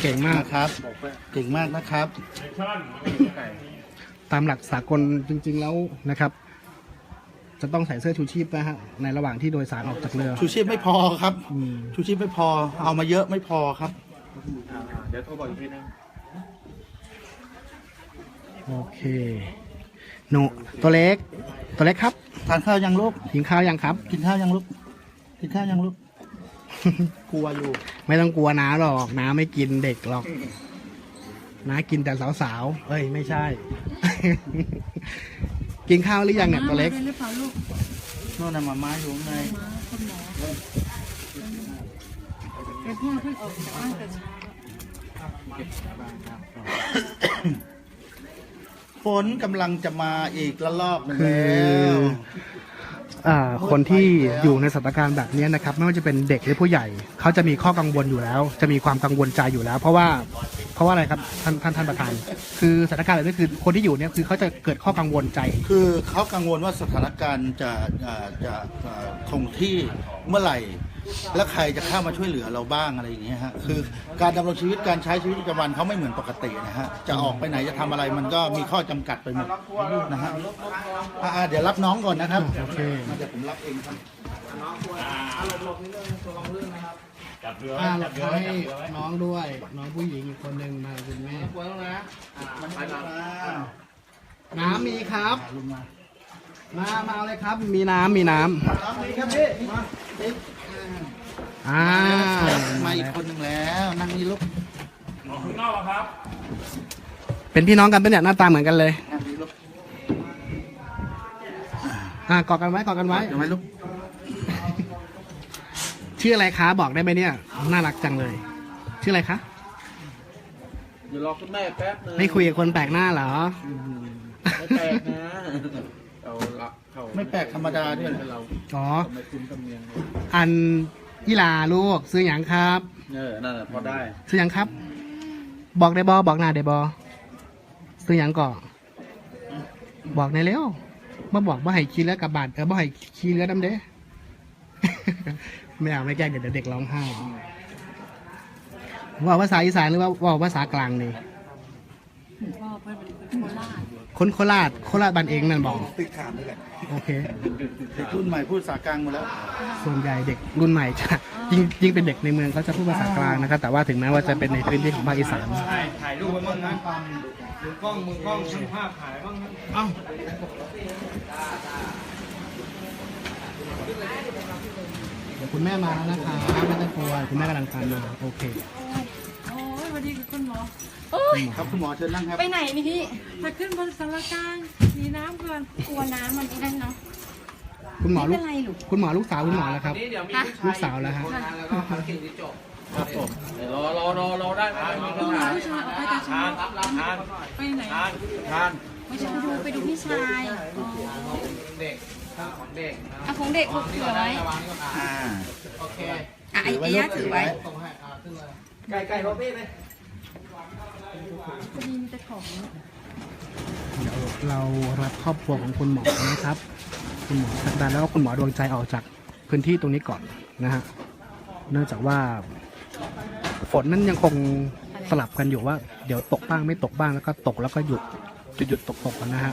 เก่งมากนะครับ เก่งมากนะครับ ตามหลักสากลจริง ๆแล้วนะครับ จะต้องใส่เสื้อชูชีพนะฮะในระหว่างที่โดยสารออกจากเรือชูชีพไม่พอครับอืมชูชีพไม่พอ เอามาเยอะไม่พอครับเดี๋ยวโทรบอกอีกทีนึงโอเคหนูตัวเล็ก ตัวเล็กครับ ทานข้าวยังลูกกินข้าวยังครับ กินข้าวยังลูกกินข้าวยังลูก กลัวอยู่ ไม่ต้องกลัวน้าหรอกน้าไม่กินเด็กหรอกน้ากินแต่สาวๆเอ้ยไม่ใช่ กินข้าวหรือยังเนี่ยตัวเล็กได้หรือเปล่าลูกโน่นน่ะมาม้าอยู่ข้างในมาคุณหมอแต่พ่อเพิ่งออกจากบ้านแต่เช้าฝนกำลังจะมาอีกละลอกหนึงคืแล้อวอ่า คนที่อยู่ในสถานการณ์แบบนี้นะครับ ไม่ว่าจะเป็นเด็กหรือผู้ใหญ่ เขาจะมีข้อกังวลอยู่แล้ว จะมีความกังวลใจอยู่แล้ว เพราะว่า เพราะว่าอะไรครับท่านท่านท่านประธาน คือสถานการณ์แบบนี้คือคนที่อยู่เนี่ยคือเขาจะเกิดข้อกังวลใจ คือเขากังวลว่าสถานการณ์จะอ่าจะอ่าคงที่เมื่อไหร่ แล้วใครจะเข้ามาช่วยเหลือเราบ้างอะไรอย่างเงี้ยฮะคือการดำรงชีวิตการใช้ชีวิตประจำวันเขาไม่เหมือนปกตินะฮะจะออกไปไหนจะทำอะไรมันก็มีข้อจำกัดไปหมดนะฮะอ่าๆเดี๋ยวรับน้องก่อนนะครับโอเค เดี๋ยวผมรับเองครับ อ่า เราให้น้องด้วย น้องผู้หญิงอีกคนหนึ่งมาคุณแม่กลัวแล้วนะมันไปมาน้ำมีครับ มา มาเอาเลยครับ มีน้ำมีน้ครับนี่ครับพี่มาติ๊กำอ่ามาอีกคนหนึ่งแล้วนั่งนี่ลูกเป็นพี่น้องกันปะเนี่ยหน้าตาเหมือนกันเลย นั่งนี่ลูกอ่ากอดกันไว้กอดกันไว้ เดี๋ยวไหมลูก ชื่ออะไรคะบอกได้ไหมเนี่ย น่ารักจังเลย ชื่ออะไรคะเดี๋ยวรอคุณแม่แป๊บนึงไม่คุยกับคนแปลกหน้าเหรอไม่แปลกนะเอาละเขาไม่แปลกธรรมดาด้วยเป็นเราอ๋อ ทำไมคุ้นกำเนียงอันยี่ลาลูกซื้อหยังครับ เออนั่นแหละพอได้ซื้อหยังครับ บอกได้บอบอกหน้าได้บอซื้อหยังก่อบอกในอยเร็วมาบอกว่าให้ขี้เลือกกับบาดเออบ่ให้ขี้เลือดำเด้ ไม่เอาไม่แกล้งเดี๋ยวเด็กร้องไห้ว่าภาษาอีสานหรือว่าว่าภาษากลางนี่พ่อเพิ่นเป็นคนโคราชคนโคราชโคราชบ้านเองนั่นบอกติดขามนี่แหละโอเคเด็กรุ่นใหม่พูดภาษากลางหมดแล้ว ส่วนใหญ่เด็กรุ่นใหม่จะยิ่งยิ่งเป็นเด็กในเมืองเขาจะพูดภาษากลางนะครับ แต่ว่าถึงแม้ว่าจะเป็นในพื้นที่ของภาคอีสานถ่ายรูปบ้างนะมือกล้องมือกล้องช่างภาพถ่ายบ้างนะเอ้า เดี๋ยวคุณแม่มาแล้วนะคะไม่ต้องกลัวคุณแม่กำลังตามมาโอเคโอ้ยสวัสดีค่ะคุณหมอโอ้ยครับคุณหมอเชิญนั่งครับไปไหนนี่พี่มาขึ้นบนสารกลางมีน้ำก่อนกลัวน้ำมันไม่ได้เนาะคุณหมอไม่ลูเป็กนไรลูกคุณหมอลูกสาวคุณหมอแล้วครับฮะลูกสาวแล้วฮะครับผมเดี๋ยวรอรอรอรอได้ไหมไม่มีดูปัญหาผู้ชายออกไปแต่เช้าทานไปไหนทานทานไม่ใช่ไปดูไปดูพี่ชายอ๋อเด็ก ของเด็กอะของเด็กลูกถือไว้อ่าโอเคอะไอ้ไอ้ย่าถือไว้ไก่ไก่โรเบ้ไหมพอดีมีแต่ของเดี๋ยวเรารับครอบครัวของคุณหมอนะครับ คุณหมอสักดาแล้วก็คุณหมอดวงใจออกจากพื้นที่ตรงนี้ก่อนนะฮะ เนื่องจากว่า ฝนนั้นยังคงสลับกันอยู่ว่า เดี๋ยวตกบ้างไม่ตกบ้างแล้วก็ตกแล้วก็หยุด หยุดหยุดตกตกกันนะฮะ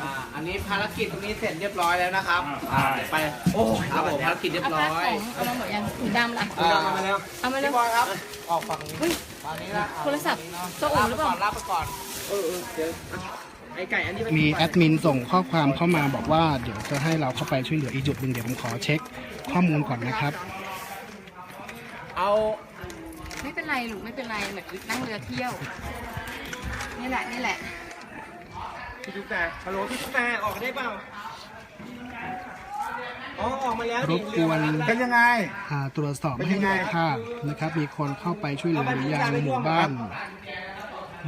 อ่าอันนี้ภารกิจตรงนี้เสร็จเรียบร้อยแล้วนะครับอ่าเดี๋ยวไปโอ้ครับผมภารกิจเรียบเอาร้ผ้าอยของเอามาหมดยังถุงดำล่ะอ่าเอามาแล้วเอามาเลยพี่บอยครับออกฝั่งนี้อุ้ยฝั่งนี้ละโทรศัพท์โต๊ะอู่หรือเปล่ารับไปก่อนเออเออเดี๋ยวไอไก่อันนี้เป็น มีแอดมินส่งข้อความเข้ามาบอกว่าเดี๋ยวจะให้เราเข้าไปช่วยเหลืออีกจุดหนึ่งเดี๋ยวผมขอเช็คข้อมูลก่อนนะครับ เอาไม่เป็นไรลูกไม่เป็นไรเหมือนนั่งเรือเที่ยว นี่แหละนี่แหละ พี่ตุ๊กแต่ฮัลโหลพี่ตุ๊กแต่ออกได้เปล่า อ๋อ ออกมาแล้วรบกวนเป็นยังไง อ่าตรวจสอบเป็นให้ยังไงด้วยค่ะนะครับ มีคนเข้าไปช่วยเหลือหรือยังหมู่บ้าน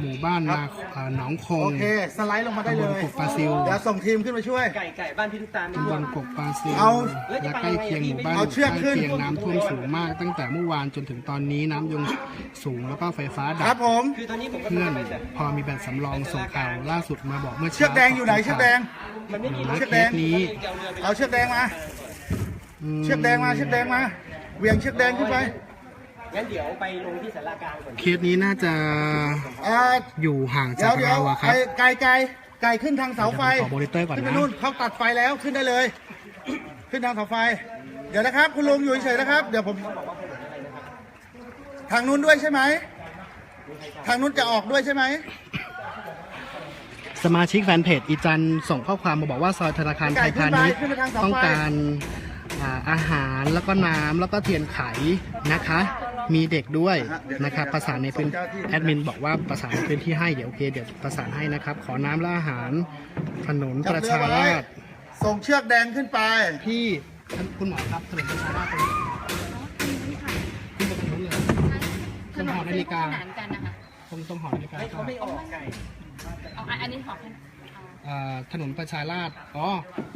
หมู่บ้านนาอ่าหนองคงโอเค สไลด์ลงมาได้เลยตำบลกบปลาซิวเดี๋ยวส่งทีมขึ้นมาช่วย ไก่ไก่บ้านพี่ตุ๊กตาไม่ตำบร่วงลกบปลาซิวเอาและใกล้เคียงหมู่บ้านเอาเชือกขึ้นใกล้เคียงน้ำท่วมสูงมาก ตั้งแต่เมื่อวานจนถึงตอนนี้น้ำยังสูงแล้วก็ไฟฟ้าคดัรับบผม คือตอนนี้ผมก็เพื่อนไปแต่พอมีแบตสำรองส่งข่าวล่าสุดมาบอกเมื่อเช้าเชือกแดงอยู่ไหนเชือกแดง มันไม่มีและเชือกเคแดสงนี้เอาเชือกแดงมามเชือกแดงมา เชือกแดงมา เหวียงเชือกแดงขึ้นไป งงั้นเดี๋ยวไปลงที่สารากลางก่อนเคสนี้น่าจะอ่าอยู่ห่างเดี๋จายกวเดี๋ยเราวอะครับ ไกลไกลไกลขึ้นทางเสาไฟเดี๋ยวผมขอ monitor ก่อนนะ ขึ้นไปนู่นเขาตัดไฟแล้วขึ้นได้เลย ขึ้นทางเสาไฟ เดี๋ยวนะครับ คุณลุงอยู่เฉยๆนะครับ เดี๋ยวผม ทางนู้นด้วยใช่ไหมทางนู้นจะออกด้วยใช่ไหม สมาชิกแฟนเพจอีจันส่งข้อความมาบอกว่าซอยธนาคารไทยพาณิชย์ขึ้นไปทางเสาไฟต้องการอ่าอาหารแล้วก็น้ำแล้วก็เทียนไขนะคะ มีเด็กด้วยนะครับประสานในพื้นแอดมินบอกว่าประสานในพื้นที่ให้เดี๋ยวโอเคเดี๋ยวประสานให้นะครับ ขอน้ำและอาหารถนนประชาราษฎร์ส่งเชือกแดงขึ้นไปที่คุณหมอครับถนนประชาราษฎร์ตรงนี้ขึ้นไปตรงนู้นเลยตรงหอนาฬิกาขนานกันนะคะตรงตรงหอนาฬิกาเขาไม่ออกไก่เอาอันอันนี้ขอแค่ อ่าถนนประชาราษฎร์อ๋อ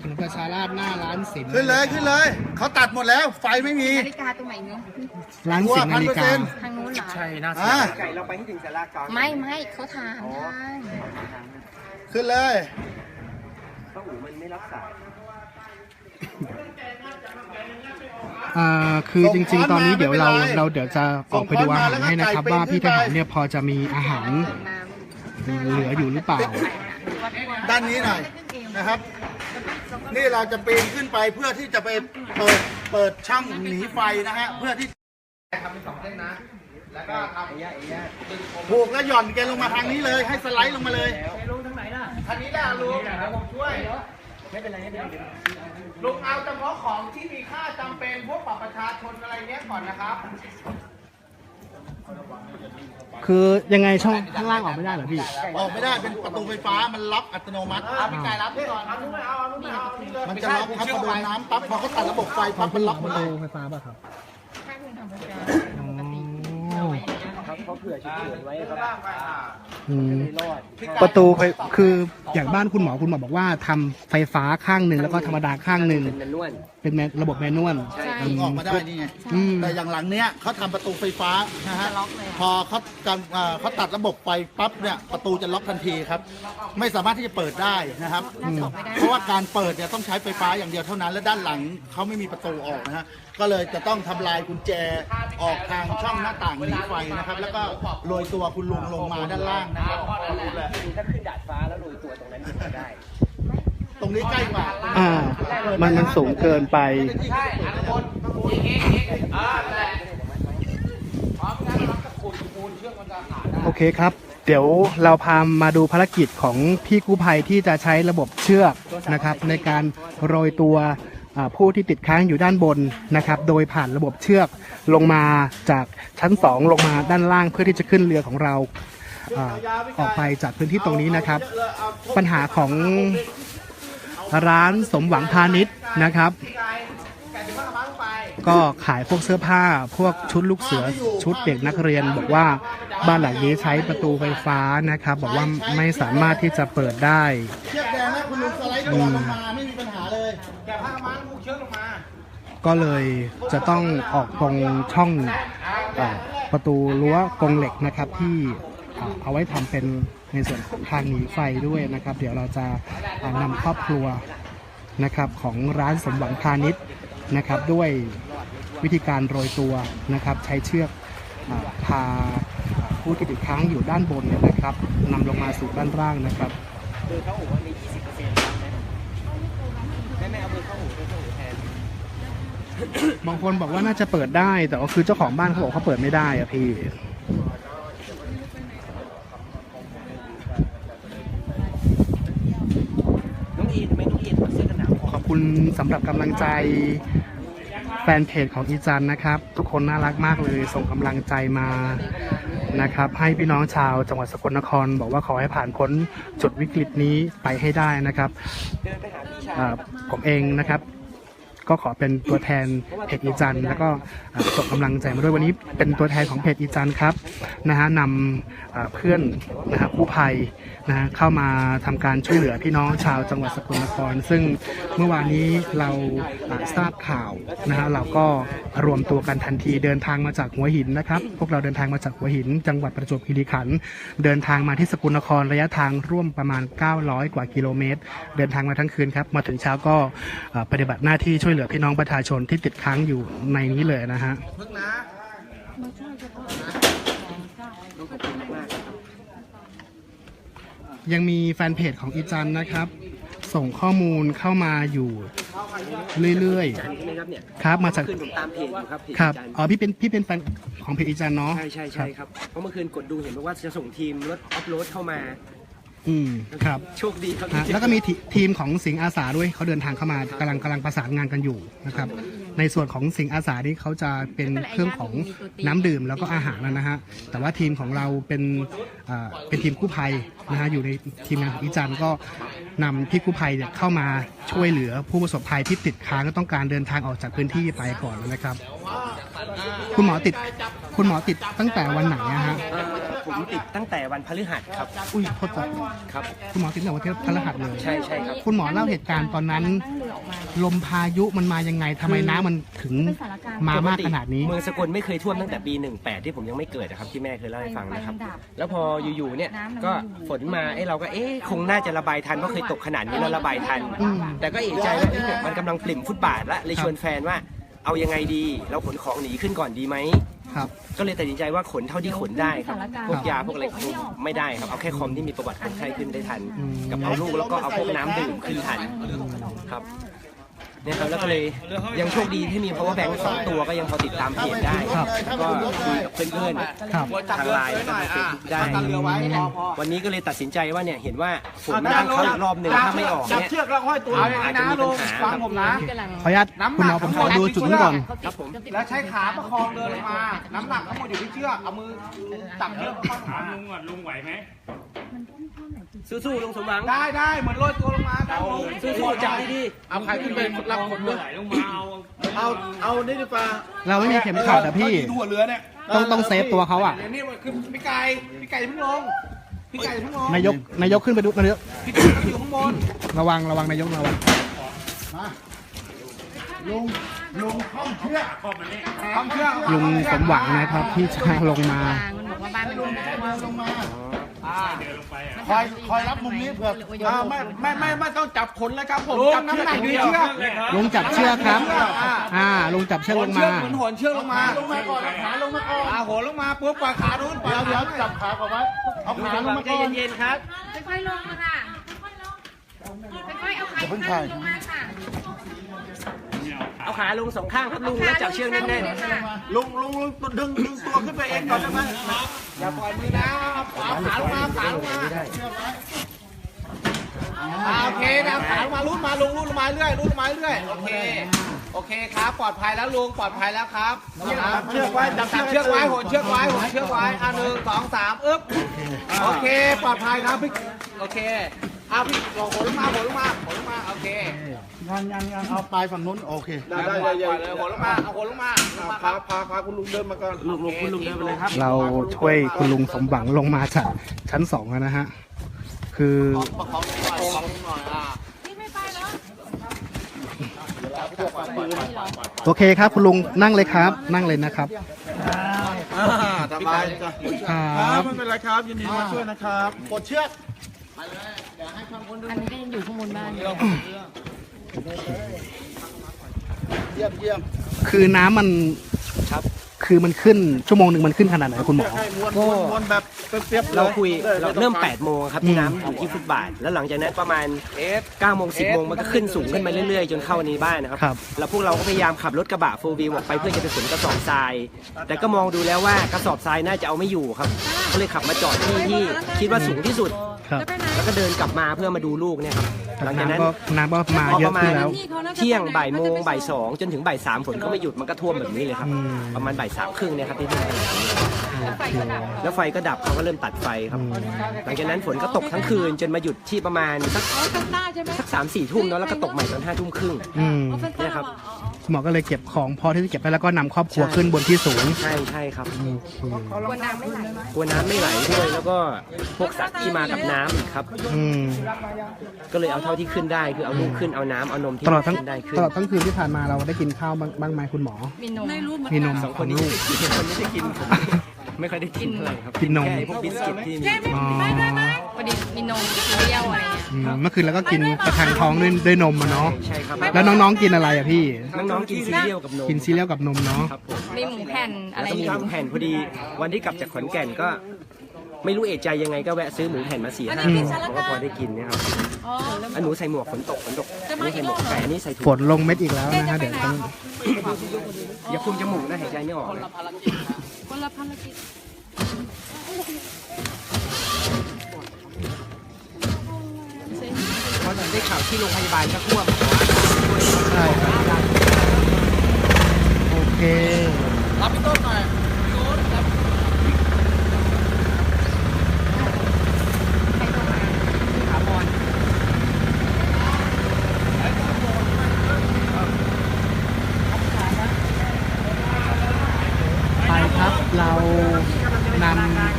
ถนนประชาราษฎร์หน้าร้านสินขึ้นเลยขึ้นเลย เขาตัดหมดแล้ว ไฟไม่มี นาฬิกาตรงไหนเนาะร้านสินนาฬิกา 100%ทางนู้นเหรอ ใช่น่าสนอ่าไก่เราไปให้ถึงสารากลางไม่ไม่เขาถามทางขึ้นเลย ป้าอู๋มันไม่รับสาย อ่าคือจริง ๆ ตอนนี้เดี๋ยวเราเราเดี๋ยวจะออกไปดูอาหารให้นะครับว่าพี่ทหารเนี่ยพอจะมีอาหารมาเหลืออยู่หรือเปล่า ด้านนี้หน่อยนะครับ นี่เราจะปีนขึ้นไปเพื่อที่จะไปเปิดเปิดช่องหนีไฟนะฮะเพื่อที่ทำเป็นสองเส้นนะ แล้วก็ทำไอ้ย่าไอ้ย่าผูกแล้วหย่อนแกลงมาทางนี้เลย ให้สไลด์ลงมาเลยลงทางไหนล่ะทันนี้ได้ลุงเดี๋ยวผมช่วยไม่เป็นไรไม่เป็นไรเดี๋ยวลุงเอาเฉพาะของที่มีค่าจำเป็นพวกบัตรประชาชนอะไรเนี้ยก่อนนะครับ คือยังไงช่องข้างล่างออกไม่ได้เหรอพี่ ออกไม่ได้เป็นประตูไฟฟ้ามันล็อกอัตโนมัติเอาพี่ไก่รับนี่ก่อนเอาลุงไม่เอาเอาลุงไม่เอาเอานี่เลยมันจะล็อกครับพอโดนน้ำปั๊บพอเขาตัดระบบไฟปั๊บมันล็อกหมปดระเลตูยไฟฟ้าป่ะครับถ้าคุณทำประจอ๋อเขาเขาเผื่อชุดเหลืองไว้ครับล่างไปอ่าอืมไม่รอดประตูไฟคืออย่างบ้านคุณหมอคุณหมอบอกว่าทำไฟฟ้าข้างหนึ่งแล้วก็ธรรมดาข้างหนึ่งเป็นแมนนวล เป็นแมนระบบแมนนวลถึงออกมาได้นี่ไง อืม แต่อย่างหลังเนี้ยเขาทำประตูไฟฟ้านะฮะ จะล็อกเลยพอเขาการอ่าเขาตัดระบบไฟปั๊บเนี่ยประตูจะล็อกทันทีครับ ไม่สามารถที่จะเปิดได้นะครับ น่าจะออกไม่ได้เพราะว่าการเปิดเนี่ยต้องใช้ไฟฟ้าอย่างเดียวเท่านั้น และด้านหลังเขาไม่มีประตูออกนะฮะ ก็เลยจะต้องทำลายกุญแจออกทางช่องหน้าต่างหนีไฟนะครับ แล้วก็โรยตัวคุณลุงลงมาด้านล่างนะครับคือถ้าขึ้นดาดฟ้าแล้วโรยตัวตรงนั้นจะได้ ตรงนี้ใกล้กว่าอ่า มันมันสูงเกินไป ใช่อันบนอีกอีกอีกอ่านั่นแหละพร้อมกันรับตะปูตะปูเชือกมันจะขาดได้ โอเคครับ เดี๋ยวเราพามาดูภารกิจของพี่กู้ภัยที่จะใช้ระบบเชือกนะครับ ในการโรยตัวอ่าผู้ที่ติดค้างอยู่ด้านบนนะครับ โดยผ่านระบบเชือกลงมาจากชั้น 2 ลงมาด้านล่างเพื่อที่จะขึ้นเรือของเราอาออกไปจากพื้นที่ตรงนี้นะครับ ปัญหาของ ร้านสมหวังพาณิชย์นะครับ ก็ขายพวกเสื้อผ้าพวกชุดลูกเสือชุดเด็กนักเรียน บอกว่าบ้านหลังนี้ใช้ประตูไฟฟ้านะครับ บอกว่าไม่สามารถที่จะเปิดได้เชือกแดงนะคุณลุงสไลด์ลงมาไม่มีปัญหาเลยแต่ผ้าม้าลูกเชือกลงมาก็เลยจะต้องออกตรงช่องอประตูรั้วกรงเหล็กนะครับที่เอาไว้ทำเป็น ในส่วนของทางหนีไฟด้วยนะครับ เดี๋ยวเราจะนำครอบครัวนะครับของร้านสมหวังพาณิชย์นะครับ ด้วยวิธีการโรยตัวนะครับ ใช้เชือกอ่าพาอ่าผู้ที่ติดค้างอยู่ด้านบนเนี่ยนะครับนำลงมาสู่ด้านล่างนะครับเบอร์เข้าหูว่ามี20%ครับแม่แม่แม่เอาเบอร์เข้าหูเบอร์เข้าหูแทนบางคนบอกว่าน่าจะเปิดได้ แต่ว่าคือเจ้าของบ้านเขาบอกเขาเปิดไม่ได้อะพี่ น้องอีนทำไมน้องอีนถอดเสื้อกันหนาว ขอบ คุณสำหรับกำลังใจแฟนเพจของอีจันนะครับ ทุกคนน่ารักมากเลยส่งกำลังใจมานะครับ ให้พี่น้องชาวจังหวัดสกลนคร บอกว่าขอให้ผ่านพ้นจุดวิกฤตนี้ไปให้ได้นะครับเดินไปหาพี่ชายอ่าผมเองนะครับ ก็ขอเป็นตัวแทนเพจอีจันแล้วก็ส่งกำลังใจมาด้วยวันนี้เป็นตัวแทนของเพจอีจันครับนะฮะนำเพื่อนนะครับผู้ภัยนะฮะเข้ามาทำการช่วยเหลือพี่น้องชาวจังหวัดสกลนคร ซึ่งเมื่อวานนี้เราทราบข่าวนะฮะเราก็รวมตัวกันทันทีเดินทางมาจากหัวหินนะครับพวกเราเดินทางมาจากหัวหิน จังหวัดประจวบคีรีขันธ์เดินทางมาที่สกลนครระยะทางร่วมประมาณ 900 กว่ากิโลเมตร เดินทางมาทั้งคืนครับมาถึงเช้าก็ปฏิบัติหน้าที่ช่วยเหลือพี่น้องประชาชนที่ติดค้างอยู่ในนี้เลยนะฮะพึ่งนะมาช่วยมากๆครับยังมีแฟนเพจของอีจันนะครับ ส่งข้อมูลเข้ามาอยู่เรื่อยจันใช่ไหมครับเนี่ยๆ ครับ มาจาก ขึ้นผมตามเพจอยู่ครับเพจครับจันอ๋อพี่เป็นพี่เป็นแฟนของเพจอีจันเนาะใช่ใช่ใช่ครับเพราะเมื่อคืนกดดูเห็นบอกว่าจะส่งทีมรถอัพโหลดเข้ามา อืมครับโชคดีครับฮะแล้วก็มีทีทีมของสิงห์อาสาด้วยเขาเดินทางเข้ามากำลังกำลังประสานงานกันอยู่นะครับ ในส่วนของสิงห์อาสานี่เขาจะเป็นเครื่องของน้ำดื่มแล้วก็อาหารนะฮะแต่ว่าทีมของเราเป็นอ่าเป็นทีมกู้ภัยนะฮะอยู่ในทีมงานของอีจันก็นำพี่กู้ภัยเนี่ยเข้ามาช่วยเหลือผู้ประสบภัยที่ติดค้างก็ต้องการเดินทางออกจากพื้นที่ไปก่อนนะครับ คุณหมอติดคุณหมอติดตั้งแต่วันไหนอะฮะ เอ่อ ผมติดตั้งแต่วันพฤหัสครับ อุ้ยโทษจ้ะครับ คุณหมอติดตั้งแต่วันที่พฤหัสเลยใช่ใช่ครับ คุณหมอเล่าเหตุการณ์ตอนนั้น ลมพายุมันมายังไงทำไมน้ำมันถึงมามากขนาดนี้ เมืองสกลไม่เคยท่วมตั้งแต่ปี 18 ที่ผมยังไม่เกิดนะครับที่แม่เคยเล่าให้ฟังนะครับ แล้วพออยู่ๆเนี่ยก็ฝนมาเอ้เราก็เอ๊ะคงน่าจะระบายทันเพราะเคยตกขนาดนี้แล้วระบายทันอืมแต่ก็เอกใจว่าเอ๊ะมันกำลังปริ่มฟุตบาทละเลยชวนแฟนว่าเอายังไงดี เราขนของหนีขึ้นก่อนดีไหม ครับ ก็เลยตัดสินใจว่าขนเท่าที่ขนได้ครับ พวกยาพวกอะไรคงไม่ได้ครับ เอาแค่คอมที่มีประวัติคนไข้ขึ้นได้ทันอืมกับเอาลูกแล้วก็เอาพวกน้ำดื่มขึ้นทันครับเนี่ยครับแล้วก็เลยยังโชคดีที่มี power bank สองตัวก็ยังพอติดตามเพจได้ครับ ก็คุยกับเพื่อนครับๆทางไลน์แล้วก็ทางเฟซบุ๊กได้อืมวันนี้ก็เลยตัดสินใจว่าเนี่ยเห็นว่าฝนมันตั้งเข้าอีกรอบหนึ่งถ้าไม่ออกจับเนี่ย เชือกแล้วห้อยตัวอย่างนี้นะลุงฟังผมนะขออนุญาตคุณหมอผมขอดูจุดนี้ก่อนครับผมแล้วใช้ขาประคองเดินลงมา น้ำหนักทั้งหมดอยู่ที่เชือก เอามือจับเชือกเข้าขาลุงก่อนลุงไหวไหมสู้ๆลุงสมหวังได้ได้เหมือนโรยตัวลงมาได้ลุงสู้ๆจับดีเอาใครขึ้นไปรับคนด้วยไหวลงมาเอาเอาเอานี่ดีกว่าเราไม่มีเข็มขัดอะพี่หัวเรือเนี่ยต้องต้องเซฟตัวเขาอะดี๋ยวนี่มันคือพี่ไก่พี่ไก่อย่าเพิ่งลงพี่ไก่อย่าเพิ่งลงนายกนายกขึ้นไปดูนายกพี่ไก่อยู่ข้างบนระวังระวังนายกระวังทำเชือกลุงสมหวังนะครับที่จะลงมามันบอกว่าบ้านมันลงมาลงมา คอยคอยรับมุมนี้เผื่ออ่าไม่ไม่ไม่ไม่ต้องจับขนเลยครับผมจับน้ำหนักอยู่ที่เชือกลงจับเชือกครับ อ่า ลงจับเชือกลงเชืมา อกเหมือนโหนเชือกลงมาลงมาก่อนเอาขาลงมาก่อนอ่าโหนลงมาปุ๊บปล่อยขานู้นปล่อยเดี๋ยวขาเดี๋ยวจับขาก่อนไว้เอาขาลงมาใจก่อน เย็นๆครับ ค่อยๆลงมาค่ะ ค่อยๆเอาขาข้างลงมาค่ะ เอาขาลงสองข้างครับลุงแล้วจับเชือกแน่นค่ะลุงลุงลุงดึงดึงตัวขึ้นไปเองก่อนได้ไหมอย่าปล่อยมือนะเอาขาขาลงมาขาลงมาอ่าโอเคนะขาลงมาลุ้นมาลุงลุ้นลงมาเรื่อยลุ้นลงมาเรื่อยโอเคโอเคครับปลอดภัยแล้วลุงปลอดภัยแล้วครับจับเชือกไว้จับเชือกไว้โหนเชือกไว้โหนเชือกไว้อ่าหนึ่งสองสามอึ๊บโอเคปลอดภัยครับพี่โอเคเอาพี่โหนลงมาโหนลงมาโหนลงมาโอเค งานงานงานเอาปลายฝั่งนู้นโอเคได้ได้ได้เลยโหนลงมาเอาโหนลงมาพาพาพาคุณลุงเดินมาก่อนๆลุงลุงคุณลุงเดินไปเลยครับ เราช่วยคุณลุงสมหวังลงมาจากชั้นสองแล้วนะฮะคือประคองหน่อยประคองหน่อยอ่าโอเคครับคุณลุงนั่งเลยครับ นั่งเลยนะครับสบายจ้ะครับไม่เป็นไรครับยินดีมาช่วยนะครับกดเชือกอันนี้ก็ยังอยู่ข้างบนบ้านอยู่ เยี่ยมเยี่ยมคือน้ำมันครับคือมันขึ้นชั่วโมงหนึ่งมันขึ้นขนาดไหนคุณหมอ ให้ม้วนม้วนม้วนแบบเปรียบๆเราคุยลเราเริ่ม 8 โมงครับที่น้ำอยู่ที่ฟุตบาท แล้วหลังจากนั้นประมาณ9โมง10โมงมันก็ขึ้นสูงขึ้นไปเรื่อยๆ จนเข้าในบ้านนะครับ ครับ แล้วพวกเราก็พยายามขับรถกระบะโฟวิวออกไปเพื่อจะไปขนกระสอบทราย แต่ก็มองดูแล้วว่ากระสอบทรายน่าจะเอาไม่อยู่ครับ ก็เลยขับมาจอดที่ที่คิดว่าสูงที่สุด ครับแล้วก็เดินกลับมาเพื่อมาดูลูกเนี่ยครับหลังจากนั้น น้ำก็น้ำก็มาพอเยปอะระมาขึ้ณนแล้วเที่ยงบ่ายโมงบ่ายสองจนถึงบ่ายสามฝนก็ไม่หยุดมันก็ท่วมแบบนี้เลยครับ อืม ประมาณบ่ายสามครึ่งเนี่ยครับที่นี่โอเคแล้วไฟก็ดับเขาก็เริ่มตัดไฟครับอืมหลังจากนั้นฝนก็ตกทั้งคืนจนมาหยุดที่ประมาณสักสักสามสี่ทุ่มเนาะแล้วก็ตกใหม่ตอนห้าทุ่มครึ่ง อืมเนี่ยครับ คุณหมอก็เลยเก็บของพอที่จะเก็บได้แล้วก็นำครอบครัวขึ้นบนที่สูง ใช่ใช่ครับโอเคกลัวน้ำไม่ไหลกลัวน้ำไม่ไหลด้วยแล้วก็พวกสัตว์ที่มากับน้ำอีกครับ อืม ก็เลยเอาเท่าที่ขึ้นได้คือเอาลูกขึ้นเอาน้ำเอานมที่ตลอดทั้งขึ้นได้ขึ้นตลอดทั้งคืนที่ผ่านมาเราได้กินข้าวบ้างบ้างไหมคุณหมอ มีนมมีนมสองขคอนงนี้ลูก คนนี้ได้กินผมไม่ค่อยได้กินเท่าไหร่ครับกินนม แค่ไอ้พวกบิสกิตที่มีอ๋อพ อดีมีนมซีเรียลอะไรเงี้ย อืมเมื่อคืนเราก็กินประทังท้องด้วยด้วยนมอะเนาะใช่ครับแล้วน้องๆกินอะไรอะพี่ น้องๆกินซีเรียลกับนมกินซีเรียลกับนมเนาะ ครับผมมีหมูแผ่นอะแล้วไรก็อมีย่างหมูเงี้ยแผ่นพอดีวันที่กลับจากขอนแก่นก็ ไม่รู้เอะใจยังไงก็แวะซื้อหมูแผ่นมาสี่ห้าผมก็พอได้กินเนี่ยครับอ๋อ อันหนูใส่หมวกฝนตกฝนตกจะอันมานี้อีใส่กหมรวอกบเหรอแต่อันนี้ใส่ถุงฝนลงเม็ดอีกแล้วนะฮะเดี๋ยวต้องอย่าคุมจมูกนะหายใจไม่ออกเลยคนละภารกิจ ได้ข่าวที่โรงพยาบาลก็ท่วมใช่ครับโอเครับพี่ต้นหน่อยใครโทรมาขาบอลไปครับเราน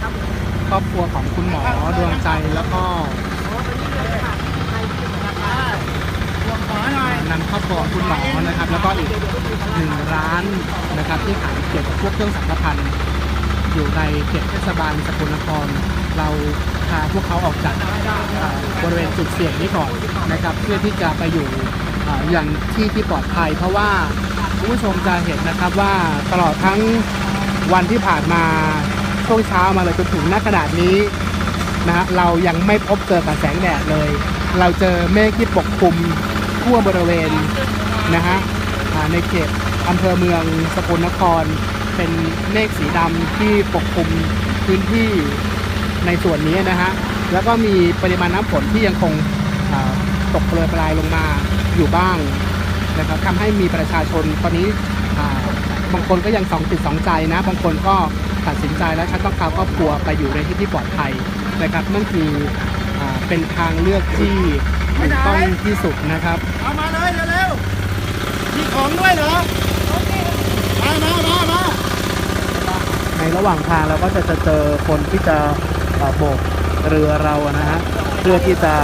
ำครอบครัวของคุณหมอดวงใจแล้วก็ นำครอบครัวขอคุณหมอนะครับ แล้วก็อีกหนึ่งร้านนะครับ ที่ขายเกี่ยวกับพวกเครื่องสังฆพันธ์อยู่ในเขตเทศบาลสกลนคร เราพาพวกเขาออกจากบริเวณจุดเสี่ยงนี้ก่อนนะครับ เพื่อที่จะไปอยู่อ่าอย่างที่ที่ปลอดภัย เพราะว่าคุณผู้ชมจะเห็นนะครับว่าตลอดทั้งวันที่ผ่านมาช่วงเช้ามาเลยจนถึงณขนาดนี้นะฮะเรายังไม่พบเจอกับแสงแดดเลย เราเจอเมฆที่ปกคลุม ทั่วบริเวณนะฮะในเขตอำเภอเมืองสกลนคร เป็นเมฆสีดำที่ปกคลุมพื้นที่ในส่วนนี้นะฮะแล้วก็มีปริมาณน้ำฝนที่ยังคงตกโปรยปลายลงมาอยู่บ้างนะครับทำให้มีประชาชนตอนนี้บางคนก็ยังสองติดสองใจนะ บางคนก็ตัดสินใจแล้วฉันต้องพาครอบครัวไปอยู่ในที่ที่ปลอดภัยนะครับนั่นคือเป็นทางเลือกที่ ถูกต้องที่สุดนะครับ เอามาเลยเร็วๆมีของด้วยเหรอมามามามาในระหว่างทางเราก็จะจะเจอคนที่จะเอ่อโบกเรือเราอะนะฮะเพื่อที่จะ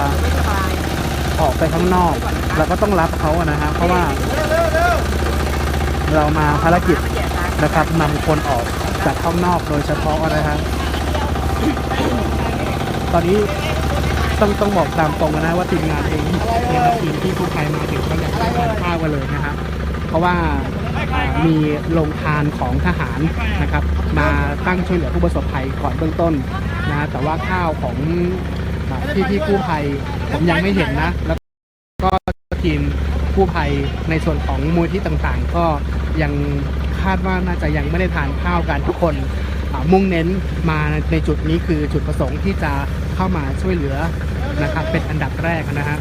ออกไปข้างนอกเราก็ต้องรับเขาอะนะฮะเพราะว่าเรามาภารกิจนะครับนำคนออกจากข้างนอกโดยเฉพาะนะฮะตอนนี้ ต้องต้องบอกตามตรงนะว่าทีมงานเองนะครับทีมที่กู้ภัยมาถึงก็อยากให้ทานข้าวกันเลยนะฮะเพราะว่ามีโรงทานของทหารนะครับ มาตั้งช่วยเหลือผู้ประสบภัยก่อนเบื้องต้นนะแต่ว่าข้าวของพี่าพี่กู้ภัยผมยังไม่เห็นนะ แล้วก็ทีมกู้ภัยในส่วนของมูลที่ต่างๆ ก็ยังคาดว่าน่าจะยังไม่ได้ทานข้าวกันทุกคนมุ่งเน้นมาในจุดนี้คือจุดประสงค์ที่จะ เข้ามาช่วยเหลือนะครับเป็นอันดับแรกนะฮะ